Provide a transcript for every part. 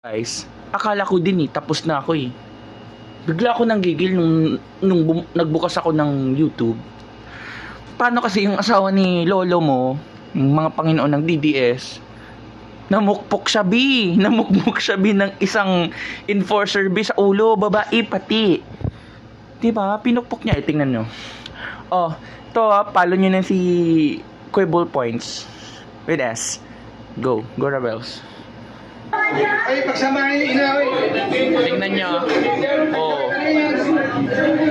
Guys, akala ko din eh, tapos na ako eh. Bigla ako nang gigil nung, nung bum- nagbukas ako ng YouTube. Paano kasi yung asawa ni lolo mo, yung mga Panginoon ng DDS, namukpok siya bi, namukmok siya bi ng isang enforcer bi sa ulo, babae pati. 'Di ba? Pinukpok niya, eh, tingnan nyo. Oh, to ah, follow nyo na si Quibble Points with S. Go, go Rebels. Ay, pagsamahin yung inaway. Tingnan nyo. Oh.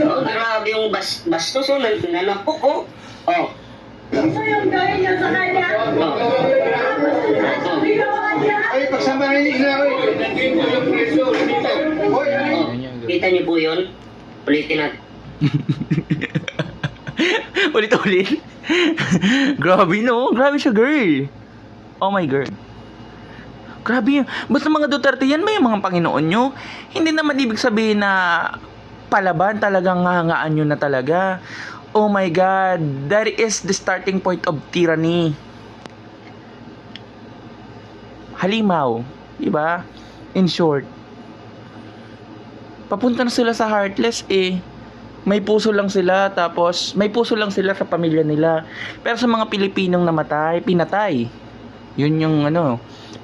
Oh, grabe yung bas bastos oh, nan nanapok oh. Oh. Ito yung gawin niya sa kanya. Oh. Niya. Ay, pagsamahin yung inaway. Hoy, Oh. Kita niyo po 'yon? Ulitin natin. Ulit-ulit. Grabe no. Grabe siya girl. Oh my girl. Grabe yun. Basta mga Duterte yan, may mga Panginoon nyo. Hindi naman ibig sabihin na palaban talagang hangaan nyo na talaga. Oh my God. That is the starting point of tyranny. Halimaw. Diba? In short. Papunta na sila sa heartless eh may puso lang sila tapos may puso lang sila sa pamilya nila pero sa mga Pilipinong namatay pinatay yun yung ano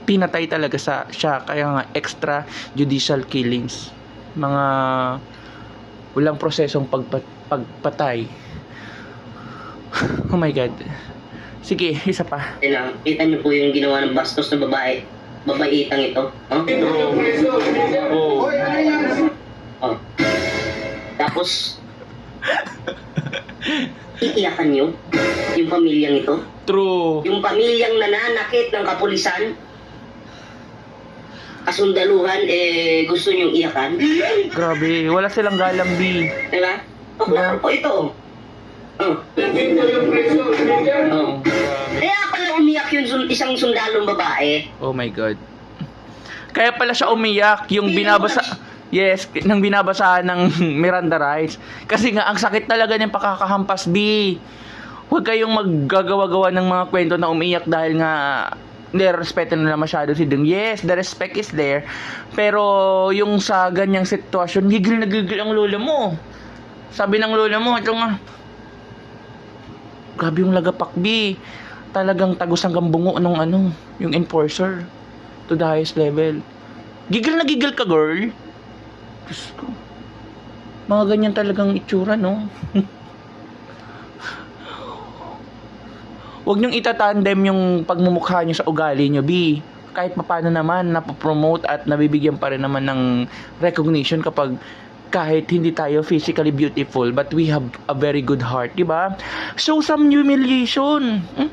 pinatay talaga sa siya kaya nga extra judicial killings mga walang prosesong pagpa, pagpatay oh my god sige isa pa Yan lang. Kita niyo po yung ginawa ng bastos na babae. Babaitang ito. Oh. oh? Oh. Tapos iiyakan niyo yung pamilyang ito. true Yung pamilyang nananakit ng kapulisan. Kasundaluhan, eh, gusto niyong iyakan. grabe wala silang galang B Diba? O, klaro po ito. oh. Oh. Oh. Kaya pala umiyak yung sun- isang sundalong babae. Oh my God. Kaya pala siya umiyak yung binabasa... Yes, nang binabasahan ng Miranda Rights. Kasi nga, ang sakit talaga ng pakakahampas, B. Huwag kayong maggagawa-gawa ng mga kwento na umiyak dahil nga nirespeto nila masyado si Dung. Yes, the respect is there. Pero yung sa ganyang sitwasyon, gigil na gigil ang lola mo. Sabi ng lola mo, ito nga, grabe yung lagapak, B. Talagang tagos hanggang bungo nung ano, yung enforcer to the highest level. Gigil na gigil ka, girl. Diyos ko. Mga ganyan talagang itsura, no? Huwag niyong itatandem yung pagmumukha niyo sa ugali niyo, B. Kahit paano naman, napopromote at nabibigyan pa rin naman ng recognition kapag kahit hindi tayo physically beautiful but we have a very good heart, di ba? Show some humiliation. Hmm?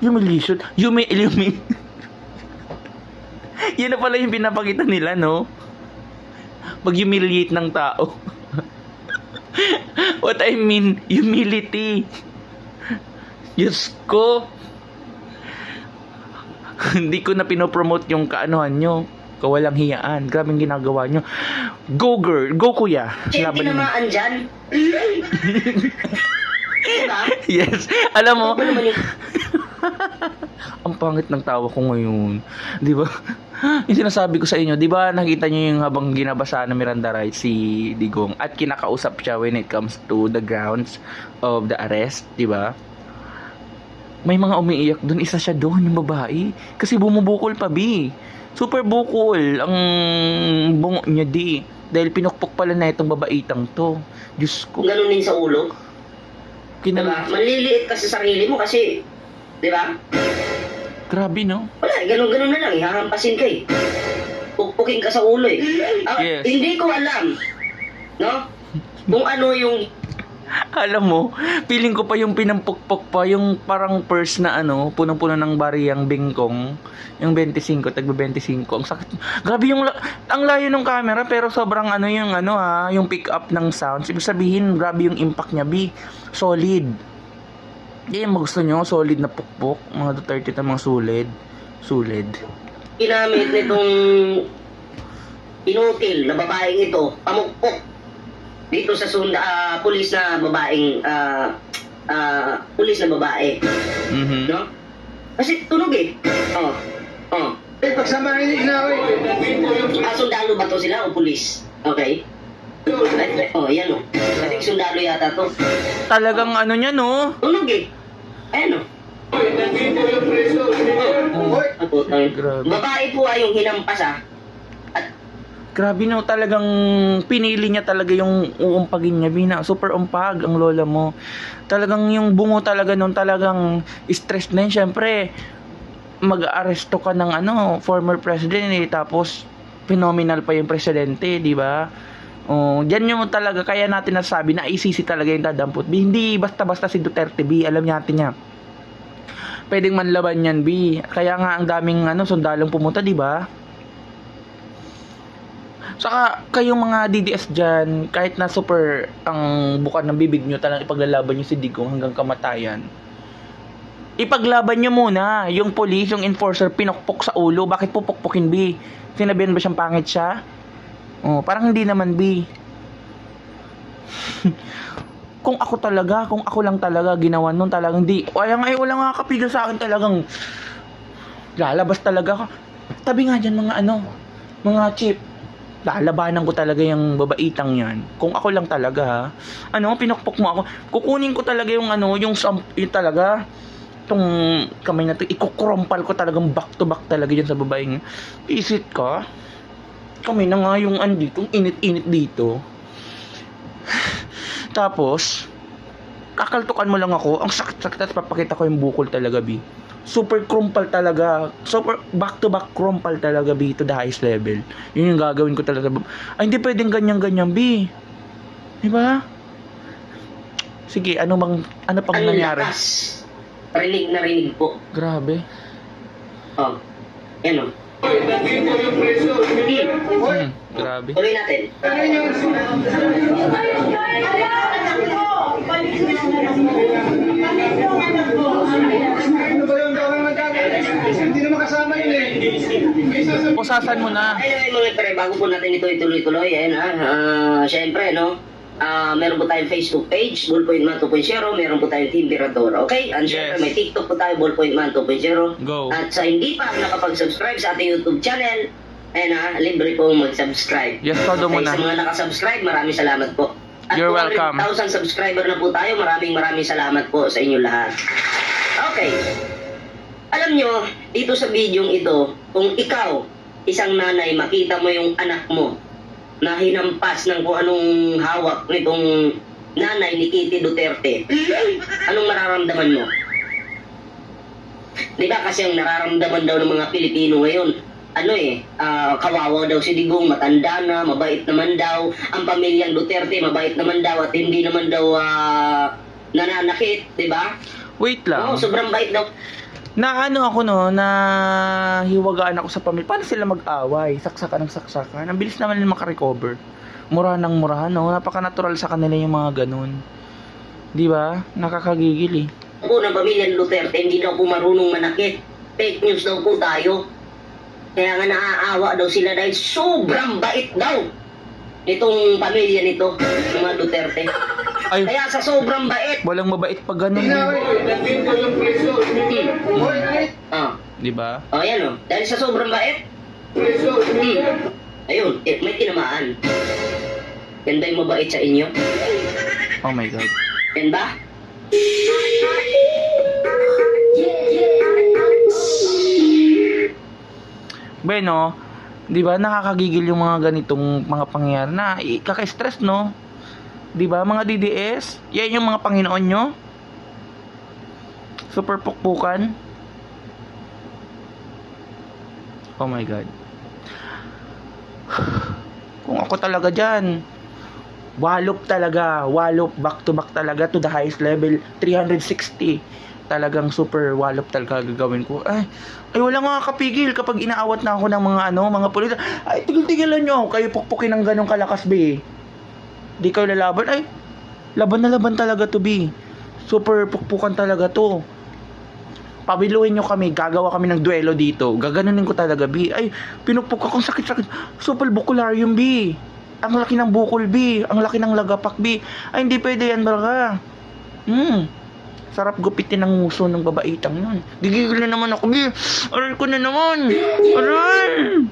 Humiliation? Humi... Humi... Yun na pala yung pinapakita nila, no? Mag-humiliate ng tao. What I mean, humility. Diyos ko. Hindi ko na pinopromote yung kaanohan nyo. Kawalang hiyaan. Grabe yung ginagawa nyo. Go girl. Go kuya. Siya Laban nyo. tinamaan dyan. diba? Yes. Alam mo, Ano ang pangit ng tawa ko ngayon. Di ba? Yung sinasabi ko sa inyo, di ba nakita niyo yung habang ginabasa ng Miranda Rights si Digong at kinakausap siya when it comes to the grounds of the arrest, di ba? May mga umiiyak doon, isa siya doon, yung babae. Kasi bumubukol pa, bi. Super bukol ang bungo niya, di. Dahil pinukpok pala na itong babaitang to. Diyos ko. Ganun din sa ulo. Diba? Kinal- Manliliit ka sa sarili mo kasi... Diba? Grabe, no? Wala, ganun-ganun na lang. Ihahampasin ka eh. Pukpukin ka sa ulo eh. Ah, Yes. Hindi ko alam. No? Kung ano yung... Alam mo, feeling ko pa yung pinampukpok pa, yung parang purse na ano, punong-puno ng bariyang bingkong, yung 25, tagba 25. Ang sakit. Grabe yung, ang layo ng camera, pero sobrang ano yung ano ha, yung pick up ng sounds. Ibig sabihin, grabe yung impact niya, B. Solid. Hindi yung gusto nyo, solid na pukpok. Mga Duterte na mga sulid. Sulid. ginamit nitong inutil na babaeng ito, pamukpok dito sa sunda, ah, pulis na babaeng ah, ah, pulis na babae, Mhm. no? Kasi tunog eh. Oh. Oh. Pagsamahin niyo na ako eh. Ah, sundalo ba to sila o pulis? Okay. Ay, oh, yan o. I think sundalo yata to. Talagang ano niya, no? Tunog eh. Ayan o. Grabe. Babae po ay yung hinampas ah. Grabe no, talagang pinili niya talaga yung uumpagin niya. Bina, super umpag ang lola mo. Talagang yung bungo talaga nun, talagang stress na yun. Siyempre, mag-aresto ka ng ano, former president eh. Tapos, phenomenal pa yung presidente, di ba? Oh, diyan yung talaga kaya natin nasabi na ICC talaga yung dadampot. B, hindi basta-basta si Duterte B, alam natin niya. Pwedeng manlaban yan B. Kaya nga ang daming ano sundalong pumunta, di ba? Saka kayong mga DDS dyan, kahit na super ang bukan ng bibig nyo, talagang ipaglalaban nyo si Digong hanggang kamatayan. Ipaglaban nyo muna, yung police, yung enforcer, pinokpok sa ulo. Bakit pupukpukin, B? Sinabihan ba siyang pangit siya? Oh, parang hindi naman, B. kung ako talaga, kung ako lang talaga ginawa nun talagang di. Kaya nga, eh, wala nga kapigil sa akin talagang lalabas talaga ako. Tabi nga dyan mga ano, mga chip lalabanan ko talaga yung babaitang yan. Kung ako lang talaga, ha? ano, pinukpok mo ako. Kukunin ko talaga yung ano, yung, yung talaga, tong kamay na to, ikukrompal ko talagang back to back talaga dyan sa babaeng. Isit ka? Kami na nga yung andito, init-init dito. Tapos, kakaltukan mo lang ako, ang sakit-sakit at papakita ko yung bukol talaga, B. Super krumpal talaga. Super back-to-back krumpal talaga, B, to the highest level. Yun yung gagawin ko talaga. Ay, hindi pwedeng ganyan-ganyan, B. Di ba? Sige, ano bang, ano pang ang nangyari? lakas. Rinig na rinig po. Grabe. Oh. Yan o. hoy, Hmm, grabe. Tuloy natin. ano yun? Balik mo yung anak mo. Balik mo yung anak mo. Ano ba yung gawin magkano? Hindi naman kasama yun eh. Pusasan mo na. Anyway mga pre, bago po natin ito ituloy-tuloy, ayan ha, ah, syempre no, ah meron po tayong Facebook page, Ballpoint Man 2.0, meron po tayong Team Virador, okay? And syempre Yes. may TikTok po tayo, Ballpoint Man 2.0. Go. At sa hindi pa nakapag-subscribe sa ating YouTube channel, ayan ha, libre po mag-subscribe. Yes, todo mo Okay, na. sa mga nakasubscribe, maraming salamat po. At You're welcome. 100,000 subscriber na po tayo, maraming maraming salamat po sa inyo lahat. Okay. Alam nyo, dito sa video ito, kung ikaw, isang nanay, makita mo yung anak mo na hinampas ng kung anong hawak nitong nanay ni Kitty Duterte, anong mararamdaman mo? Di ba kasi ang nararamdaman daw ng mga Pilipino ngayon, ano eh, ah, kawawa daw si Digong, matanda na, mabait naman daw, ang pamilyang Duterte, mabait naman daw at hindi naman daw ah, nananakit, di ba? Wait lang. Oo, sobrang bait daw. Na ano ako no, na hiwagaan ako sa pamilya. Paano sila mag-away? Saksakan ng saksakan. Ang bilis naman nila makarecover. Mura ng mura, no? Napaka-natural sa kanila yung mga ganun. Di ba? Nakakagigil eh. po ng pamilya Duterte, hindi daw po marunong manakit. Fake news daw po tayo. Kaya nga naaawa daw sila dahil sobrang bait daw nitong pamilya nito, mga Duterte. Ay, Kaya sa sobrang bait, walang mabait pag ganun. Hindi na ako eh. hmm, ah, Di ba? oh, yan oh. Dahil sa sobrang bait, hmm, ayun, eh, may tinamaan. Yan ba yung mabait sa inyo? Oh my God. Yan ba? Bueno, di ba nakakagigil yung mga ganitong mga pangyayari na kaka-stress, no? Di ba mga DDS? Yan yung mga Panginoon nyo? Super pukpukan? Oh my God. Kung ako talaga dyan, walop talaga, walop, back to back talaga to the highest level, 360. Talagang super walop talaga gagawin ko. Ay, ay wala nga kapigil kapag inaawat na ako ng mga ano, mga pulis. Ay, tigil-tigilan nyo. Kayo pukpukin ng ganong kalakas, be. Di kayo lalaban. Ay, laban na laban talaga to, be. Super pukpukan talaga to. Pabiluin nyo kami, gagawa kami ng duelo dito. Gaganunin ko talaga, B. Ay, pinupuk akong sakit-sakit. Super bukularium, B. Ang laki ng bukol, B. Ang laki ng lagapak, B. Ay, hindi pwede yan, balaga. Hmm. Sarap gupitin ng nguso ng babaitang yun. Gigigil na naman ako, Bi. Aray ko na naman. Aray!